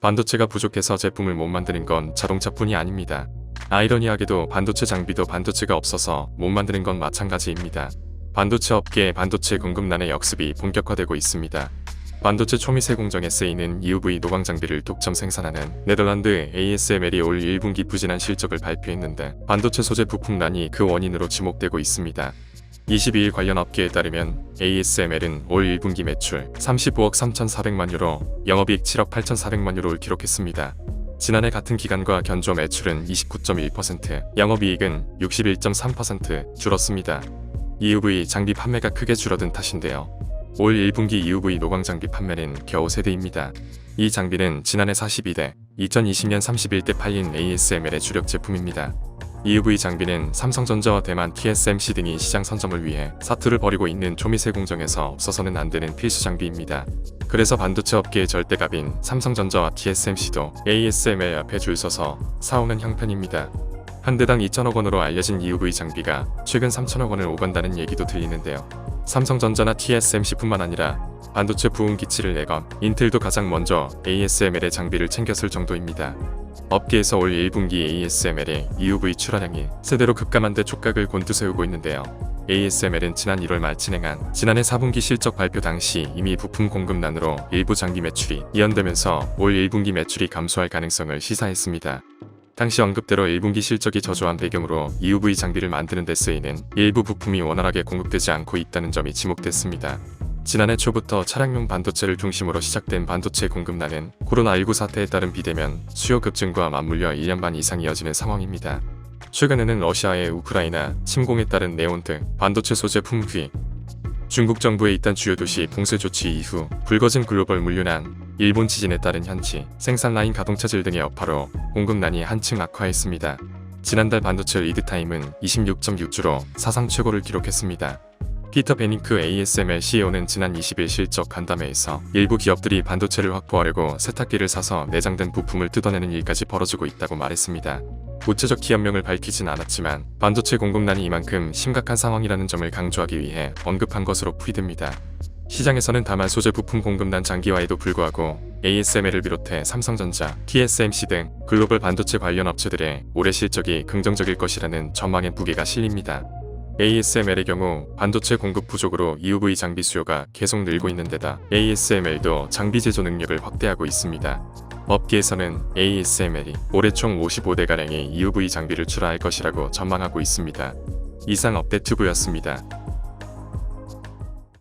반도체가 부족해서 제품을 못 만드는 건 자동차뿐이 아닙니다. 아이러니하게도 반도체 장비도 반도체가 없어서 못 만드는 건 마찬가지입니다. 반도체 업계의 반도체 공급난의 역습이 본격화되고 있습니다. 반도체 초미세 공정에 쓰이는 EUV 노광 장비를 독점 생산하는 네덜란드 ASML이 올 1분기 부진한 실적을 발표했는데 반도체 소재 부품난이 그 원인으로 지목되고 있습니다. 22일 관련 업계에 따르면 ASML은 올 1분기 매출 35억 3,400만 유로, 영업이익 7억 8,400만 유로를 기록했습니다. 지난해 같은 기간과 견조 매출은 29.1%, 영업이익은 61.3% 줄었습니다. EUV 장비 판매가 크게 줄어든 탓인데요. 올 1분기 EUV 노광 장비 판매는 겨우 3대입니다. 이 장비는 지난해 42대, 2020년 31대 팔린 ASML의 주력 제품입니다. EUV 장비는 삼성전자와 대만 TSMC 등이 시장 선점을 위해 사투를 벌이고 있는 초미세 공정에서 없어서는 안 되는 필수 장비입니다. 그래서 반도체 업계의 절대갑인 삼성전자와 TSMC도 ASML 앞에 줄 서서 사오는 형편입니다. 한 대당 2천억 원으로 알려진 EUV 장비가 최근 3천억 원을 오간다는 얘기도 들리는데요. 삼성전자나 TSMC뿐만 아니라 반도체 부품 기치를 내건 인텔도 가장 먼저 ASML의 장비를 챙겼을 정도입니다. 업계에서 올 1분기 ASML의 EUV 출하량이 세대로 급감한 데 촉각을 곤두세우고 있는데요. ASML은 지난 1월 말 진행한 지난해 4분기 실적 발표 당시 이미 부품 공급난으로 일부 장비 매출이 이연되면서 올 1분기 매출이 감소할 가능성을 시사했습니다. 당시 언급대로 1분기 실적이 저조한 배경으로 EUV 장비를 만드는 데 쓰이는 일부 부품이 원활하게 공급되지 않고 있다는 점이 지목됐습니다. 지난해 초부터 차량용 반도체를 중심으로 시작된 반도체 공급난은 코로나19 사태에 따른 비대면 수요 급증과 맞물려 1년 반 이상 이어지는 상황입니다. 최근에는 러시아의 우크라이나 침공에 따른 네온 등 반도체 소재 품귀, 중국 정부의 이딴 주요 도시 봉쇄 조치 이후 불거진 글로벌 물류난, 일본 지진에 따른 현지, 생산 라인 가동 차질 등의 여파로 공급난이 한층 악화했습니다. 지난달 반도체 리드타임은 26.6주로 사상 최고를 기록했습니다. 피터 베닝크 ASML CEO는 지난 20일 실적 간담회에서 일부 기업들이 반도체를 확보하려고 세탁기를 사서 내장된 부품을 뜯어내는 일까지 벌어지고 있다고 말했습니다. 구체적 기업명을 밝히진 않았지만 반도체 공급난이 이만큼 심각한 상황이라는 점을 강조하기 위해 언급한 것으로 풀이됩니다. 시장에서는 다만 소재 부품 공급난 장기화에도 불구하고 ASML을 비롯해 삼성전자, TSMC 등 글로벌 반도체 관련 업체들의 올해 실적이 긍정적일 것이라는 전망의 무게가 실립니다. ASML의 경우 반도체 공급 부족으로 EUV 장비 수요가 계속 늘고 있는 데다 ASML도 장비 제조 능력을 확대하고 있습니다. 업계에서는 ASML이 올해 총 55대가량의 EUV 장비를 출하할 것이라고 전망하고 있습니다. 이상 업데이트부였습니다.